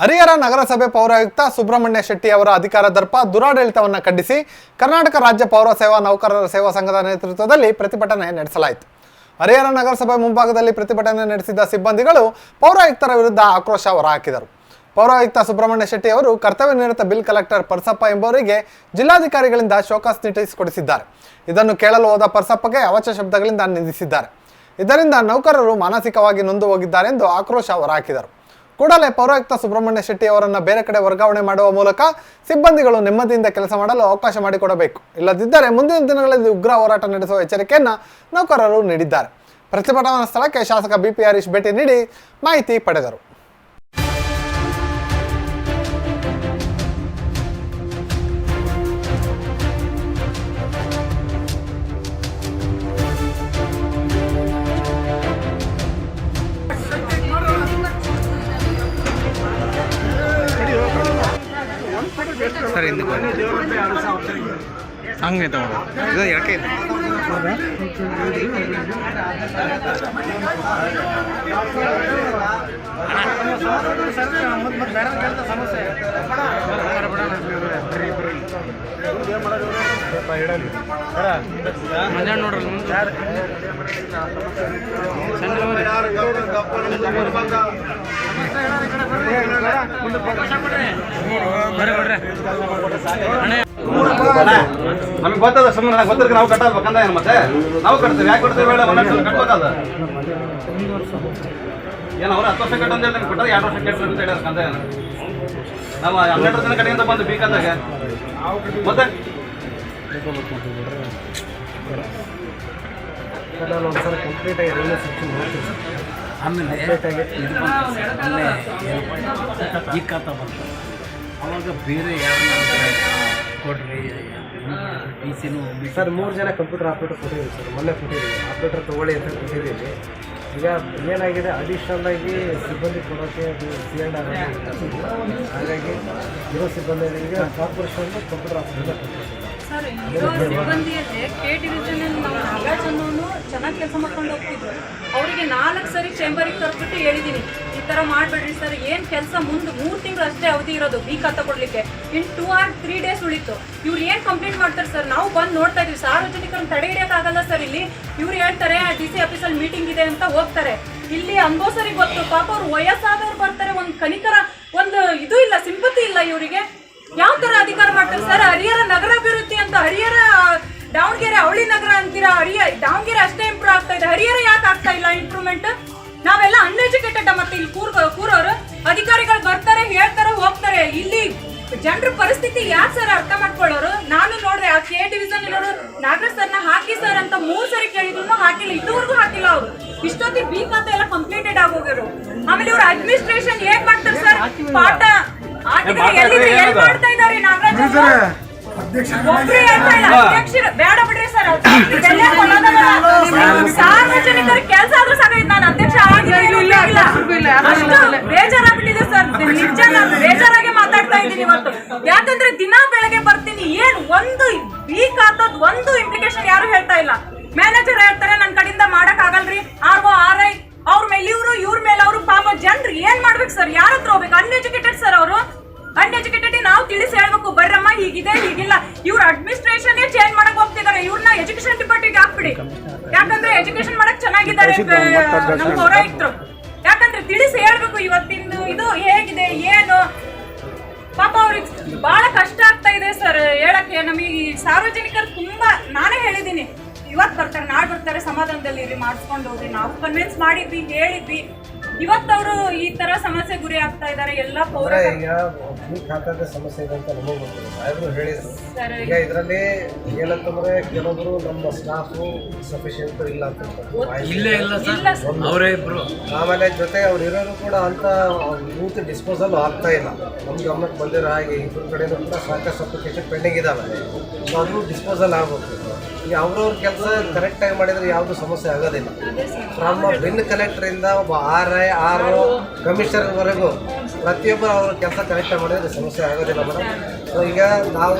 ಹರಿಹರ ನಗರಸಭೆ ಪೌರಾಯುಕ್ತ ಸುಬ್ರಹ್ಮಣ್ಯ ಶೆಟ್ಟಿ ಅವರ ಅಧಿಕಾರ ದರ್ಪ ದುರಾಡಳಿತವನ್ನು ಖಂಡಿಸಿ ಕರ್ನಾಟಕ ರಾಜ್ಯ ಪೌರ ಸೇವಾ ನೌಕರರ ಸೇವಾ ಸಂಘದ ನೇತೃತ್ವದಲ್ಲಿ ಪ್ರತಿಭಟನೆ ನಡೆಸಲಾಯಿತು. ಹರಿಹರ ನಗರಸಭೆ ಮುಂಭಾಗದಲ್ಲಿ ಪ್ರತಿಭಟನೆ ನಡೆಸಿದ ಸಿಬ್ಬಂದಿಗಳು ಪೌರಾಯುಕ್ತರ ವಿರುದ್ಧ ಆಕ್ರೋಶ ಹೊರಹಾಕಿದರು. ಪೌರಾಯುಕ್ತ ಸುಬ್ರಹ್ಮಣ್ಯ ಶೆಟ್ಟಿ ಅವರು ಕರ್ತವ್ಯ ನಿರತ ಬಿಲ್ ಕಲೆಕ್ಟರ್ ಪರ್ಸಪ್ಪ ಎಂಬುವರಿಗೆ ಜಿಲ್ಲಾಧಿಕಾರಿಗಳಿಂದ ಶೋಕಾಸ್ ನೋಟಿಸ್ ಕೊಡಿಸಿದ್ದಾರೆ. ಇದನ್ನು ಕೇಳಲು ಹೋದ ಪರ್ಸಪ್ಪಗೆ ಅವಚ ಶಬ್ದಗಳಿಂದ ನಿಂದಿಸಿದ್ದಾರೆ. ಇದರಿಂದ ನೌಕರರು ಮಾನಸಿಕವಾಗಿ ನೊಂದು ಹೋಗಿದ್ದಾರೆ ಎಂದು ಆಕ್ರೋಶ ಹೊರಹಾಕಿದರು. ಕೂಡಲೇ ಪೌರಾಯುಕ್ತ ಸುಬ್ರಹ್ಮಣ್ಯ ಶೆಟ್ಟಿ ಅವರನ್ನು ಬೇರೆ ಕಡೆ ವರ್ಗಾವಣೆ ಮಾಡುವ ಮೂಲಕ ಸಿಬ್ಬಂದಿಗಳು ನೆಮ್ಮದಿಯಿಂದ ಕೆಲಸ ಮಾಡಲು ಅವಕಾಶ ಮಾಡಿಕೊಡಬೇಕು. ಇಲ್ಲದಿದ್ದರೆ ಮುಂದಿನ ದಿನಗಳಲ್ಲಿ ಉಗ್ರ ಹೋರಾಟ ನಡೆಸುವ ಎಚ್ಚರಿಕೆಯನ್ನು ನೌಕರರು ನೀಡಿದ್ದಾರೆ. ಪ್ರತಿಭಟನಾ ಸ್ಥಳಕ್ಕೆ ಶಾಸಕ ಬಿಪಿ ಹರೀಶ್ ಭೇಟಿ ನೀಡಿ ಮಾಹಿತಿ ಪಡೆದರು. ಹಂಗೆ ತಗೊಂಡು ಇದು ಯಾಕೆ ಇದೆ ಮಂಜಾಣ ನೋಡ್ರಿ ಬರ್ರಿ ಬರ್ರಿ ನಮಗೆ ಗೊತ್ತದ ಸುಮ್ಮನೆ ನನಗೆ ಗೊತ್ತಿರ್ಕ ನಾವು ಕಟ್ಟಬೇಕಂದ ಏನು ಮತ್ತೆ? ನಾವು ಕಟ್ತೀವಿ ಯಾಕೆ ಕಟ್ತೀವಿ ಹೇಳ ಒಂದೊಂದು ಸಲ ಕಟ್ಬೋದಲ್ಲ ಏನು ಅವ್ರು ಹತ್ತು ವರ್ಷ ಕಟ್ಟಂತ ಹೇಳಿ ಕೊಟ್ಟದ ಎರಡು ವರ್ಷ ಕಟ್ಟಿ ಅಂತ ಹೇಳಿ ಕಂದ ಏನು ನಾವು ಹನ್ನೆರಡು ದಿನ ಕಡೆಯಿಂದ ಬಂದು ಬೀಕಂದಾಗ ಮತ್ತೆ? ನಾನು ಒಂದ್ಸಲ ಕಂಪ್ಲೀಟ್ ಆಗಿ ರೈಲ್ವೆ ಸೆಕ್ಷನ್ ನೋಡ್ತೀನಿ ಆಮೇಲೆ ಇದು ಬಂತು ಸರ್ ಅಲ್ಲೇ ಈ ಖಾತ ಬಂತು. ಅವಾಗ ಬೇರೆ ಯಾವ ಕೊಡ್ರಿ ಟಿ ಸಿನೂ ಸರ್ ಮೂರು ಜನ ಕಂಪ್ಯೂಟರ್ ಆಪ್ರೇಟರ್ ಕೊಟ್ಟಿದ್ದೀವಿ ಸರ್ ಮೊನ್ನೆ ಕೊಟ್ಟಿದ್ದೀವಿ. ಆಪ್ರೇಟರ್ ತೊಗೊಳ್ಳಿ ಅಂತ ಕೊಟ್ಟಿದ್ದೀವಿ. ಈಗ ಏನಾಗಿದೆ ಅಡಿಷನಲ್ ಆಗಿ ಸಿಬ್ಬಂದಿ ಕೊಡೋಕ್ಕೆ ಅದು ಸಿ ಆ್ಯಂಡ್ ಆರ್ ಹಾಗಾಗಿ ಇರೋ ಸಿಬ್ಬಂದಿಗಳಿಗೆ ಕಾರ್ಪೊರೇಷನ್ ಕಂಪ್ಯೂಟರ್ ಆಪ್ರೇಟರ್ ಕೊಟ್ಟಿದ್ದೀವಿ. ಸಿಬ್ಬಂದಿಯಲ್ಲೇ ಕೆ ಡಿವಿಷನ್ ನಾವು ಚೆನ್ನಾಗಿ ಕೆಲಸ ಮಾಡ್ಕೊಂಡು ಹೋಗ್ತಿದ್ರು. ಅವರಿಗೆ ನಾಲ್ಕು ಸರಿ ಚೇಂಬರಿಗೆ ಕರ್ಬಿಟ್ಟು ಹೇಳಿದ್ದೀನಿ ಥರ ಮಾಡಬೇಡ್ರಿ ಸರ್. ಏನು ಕೆಲಸ ಮುಂದೆ ಮೂರು ತಿಂಗಳು ಅಷ್ಟೇ ಅವಧಿ ಇರೋದು. ಬಿ ಖಾತಾ ಕೊಡಲಿಕ್ಕೆ ಇನ್ನು ಟೂ ಆರ್ ತ್ರೀ ಡೇಸ್ ಉಳಿತು. ಇವ್ರು ಏನು ಕಂಪ್ಲೇಂಟ್ ಮಾಡ್ತಾರೆ ಸರ್? ನಾವು ಬಂದು ನೋಡ್ತಾ ಇದೀವಿ. ಸಾರ್ವಜನಿಕರನ್ನ ತಡೆ ಹಿಡಿಯೋಕ್ಕಾಗಲ್ಲ ಸರ್ ಇಲ್ಲಿ. ಇವ್ರು ಹೇಳ್ತಾರೆ ಡಿ ಸಿ ಆಫೀಸಲ್ಲಿ ಮೀಟಿಂಗ್ ಇದೆ ಅಂತ ಹೋಗ್ತಾರೆ. ಇಲ್ಲಿ ಅನುಭವಿಸೋರಿಗೆ ಗೊತ್ತು. ಪಾಪ ಅವ್ರು ವಯಸ್ಸಾದವ್ರು ಬರ್ತಾರೆ. ಒಂದು ಕನಿಕರ, ಒಂದು ಇದು ಇಲ್ಲ, ಸಿಂಪತಿ ಇಲ್ಲ ಇವರಿಗೆ. ಯಾವ ತರ ಅಧಿಕಾರ ಮಾಡ್ತಾರೆ ಸರ್? ಹರಿಹರ ನಗರಾಭಿವೃದ್ಧಿ ಅಂತ, ಹರಿಹರ, ದಾವಣಗೆರೆ, ಅವಳಿ ನಗರ ಅಂತೀರಾ? ಹರಿಯ, ದಾವಣಗೆರೆ ಅಷ್ಟೇ ಇಂಪ್ರೂವ್ ಆಗ್ತಾ ಇದೆ. ಹರಿಹರ ಯಾಕೆ ಆಗ್ತಾ ಇಲ್ಲ ಇಂಪ್ರೂವ್ಮೆಂಟ್ ನಾವೆಲ್ಲ ಅನ್ಎಜುಕೇಟೆಡ್ ಮತ್ತೆ ಇಲ್ಲಿ ಕೂರ್ ಕೂರೋರು. ಅಧಿಕಾರಿಗಳು ಬರ್ತಾರೆ ಹೇಳ್ತಾರೆ ಹೋಗ್ತಾರೆ. ಇಲ್ಲಿ ಜನರ ಪರಿಸ್ಥಿತಿ ಯಾಕೆ ಸರ್ ಅರ್ಥ ಮಾಡ್ಕೊಳ್ಳೋರು? ನಾನು ನೋಡಿದೆ ಆ ಕೆ ಡಿವಿಷನ್ ಇರೋರು ನಾಗರಾಜ್ ಸರ್ನ ಹಾಕಿ ಸರ್ ಅಂತ ಮೂರ್ ಸರಿ ಕೇಳಿದ್ರು ಹಾಕಿಲ್ಲ. ಇದುವರೆಗೂ ಹಾಕಿಲ್ಲ ಅವರು. ಇಷ್ಟೊತ್ತಿಗೆ ಬಿ ಖಾತೆ ಎಲ್ಲ ಕಂಪ್ಲೀಟೆಡ್ ಆಗೋಗಿರು. ಆಮೇಲೆ ಇವ್ರ ಅಡ್ಮಿನಿಸ್ಟ್ರೇಷನ್ ಹೇಗ್ ಮಾಡ್ತಾರೆ ಸರ್ ಪಾಠ ಹಾಕಿದ್ರೆ ಎಲ್ಲಿದೆ ಎಲ್ಲಿ ಮಾಡ್ತಾ ಇದಾರೆ ನಾಗರಾಜ್ ಅಧ್ಯಕ್ಷರು. ಬೇಡ ಬಿಡ್ರಿ ಸರ್ ಇದೆಲ್ಲ ಕೊಡೋದಲ್ಲ. ಸಾರ್ವಜನಿಕರ ಕೆಲಸ ಆದ್ರೂ ಸಾಕಾಯ್ತು ನಾನು ಅಧ್ಯಕ್ಷ ಆಗಿದ್ದೀನಿ ಇಲ್ಲ ಅಷ್ಟು ಬೇಜಾರಾಗ್ಬಿಟ್ಟಿದೆ ಸರ್ ನಿಜ ನಾನು ಬೇಜಾರಾಗಿ ಮಾತಾಡ್ತಾ ಇದ್ದೀನಿ ಇವತ್ತು. ಯಾಕಂದ್ರೆ ದಿನ ಬೆಳಗ್ಗೆ ಬರ್ತೀನಿ ಏನ್ ಒಂದು ವೀಕ್ ಆತದ್ ಒಂದು ಇಂಪ್ಲಿಕೇಶನ್ ಯಾರು ಹೇಳ್ತಾ ಇಲ್ಲ. ಮ್ಯಾನೇಜರ್ ಹೇಳ್ತಾರೆ ನನ್ನ ಕಡೆಯಿಂದ ಮಾಡಕ್ ಆಗಲ್ರಿ. ಆರ್ ಓ ಆರ್ ಐ ಅವ್ರ ಮೇಲೆ ಇವ್ರು ಇವ್ರ ಮೇಲೆ ಅವರು ಪಾಪ ಜನ್ರು ಏನ್ ಮಾಡ್ಬೇಕು ಸರ್ ಯಾರ ಹತ್ರ ಹೋಗ್ಬೇಕು? ಅನ್ಎಜುಕೇಟೆಡ್ ಸರ್ ಅವರು. ಅನ್ಎಜುಕೇಟೆಡ್ ನಾವು ತಿಳಿಸಿ ಹೇಳ್ಬೇಕು ಬರ್ರಮ್ಮ ಹೀಗಿದೆ ಹೀಗಿಲ್ಲ. ಇವ್ರ ಅಡ್ಮಿನಿಸ್ಟ್ರೇಷನ್ ಚೇಂಜ್ ಮಾಡಕ್ ಹೋಗ್ತಿದ್ದಾರೆ ಇವ್ರನ್ನ ಎಜುಕೇಶನ್ ಡಿಪಾರ್ಟ್ಮೆಂಟ್ ಹಾಕ್ಬಿಡಿ. ಯಾಕಂದ್ರೆ ಎಜುಕೇಶನ್ ಮಾಡಕ್ ಚೆನ್ನಾಗಿದ್ದಾರೆ ನಮ್ಮ ಪೌರಾಯುಕ್ತರು. ಹೇಳಕ್ಕೆ ನಮಗೆ ಈ ಸಾರ್ವಜನಿಕರು ತುಂಬಾ ನಾನೇ ಹೇಳಿದ್ದೀನಿ. ಇವತ್ತು ಬರ್ತಾರೆ, ನಾಳೆ ಬರ್ತಾರೆ, ಸಮಾಧಾನದಲ್ಲಿ ಇಲ್ಲಿ ಮಾಡಿಸ್ಕೊಂಡು ಹೋಗ್ರಿ ನಾವು ಕನ್ವಿನ್ಸ್ ಮಾಡಿದ್ವಿ, ಹೇಳಿದ್ವಿ. ಇವತ್ತವರು ಈ ತರ ಸಮಸ್ಯೆ ಗುರಿ ಆಗ್ತಾ ಇದ್ದಾರೆ ಎಲ್ಲ ಪೌರ ಅಂದ್ರೆ ಈಗ ಭೂ ಖಾತಾದ ಸಮಸ್ಯೆ ಇದೆ ಅಂತ ನಮಗೆ ಗೊತ್ತಿಲ್ಲ. ಸಾಹೇಬರು ಹೇಳಿದ್ರು. ಈಗ ಇದರಲ್ಲಿ ಏನಂತಂದ್ರೆ ಕೆಲವರು ನಮ್ಮ ಸ್ಟಾಫು ಸಫಿಷಿಯಂಟ್ ಇಲ್ಲ ಅಂತ ಹೇಳ್ತಾರೆ. ಇಲ್ಲೇ ಇಲ್ಲ ಇಲ್ಲ ಸರ್. ಅವರೇ ಇಬ್ರು. ಆಮೇಲೆ ಜೊತೆ ಅವ್ರು ಇರೋರು ಕೂಡ ಅಂತ ಯೂತ್ ಡಿಸ್ಪೋಸಲ್ ಆಗ್ತಾ ಇಲ್ಲ. ನಮ್ಮ ಗಮನಕ್ಕೆ ಬಂದಿರೋ ಹಾಗೆ ಇಬ್ಬರು ಕಡೆನೂ ಕೂಡ ಸಾಕಷ್ಟು ಅಪ್ಲಿಕೇಶನ್ ಪೆಂಡಿಂಗ್ ಇದಾವೆ. ಸೊ ಅದು ಡಿಸ್ಪೋಸಲ್ ಆಗಬೇಕು. ಈಗ ಅವ್ರವ್ರ ಕೆಲಸ ಕರೆಕ್ಟಾಗಿ ಮಾಡಿದ್ರೆ ಯಾವುದು ಸಮಸ್ಯೆ ಆಗೋದಿಲ್ಲ. ನಮ್ಮ ಬಿನ್ ಕಲೆಕ್ಟರಿಂದ ಒಬ್ಬ ಆರ್ ಐ ಆರ್ ಕಮಿಷನರ್ವರೆಗೂ ಪ್ರತಿಯೊಬ್ಬರು ಅವರು ಕೆಲಸ ಕರೆಕ್ಟಾಗಿ ಮಾಡಿದ್ರೆ ಸಮಸ್ಯೆ ಆಗೋದಿಲ್ಲ ಮೇಡಮ್. ಸೊ ಈಗ ನಾವು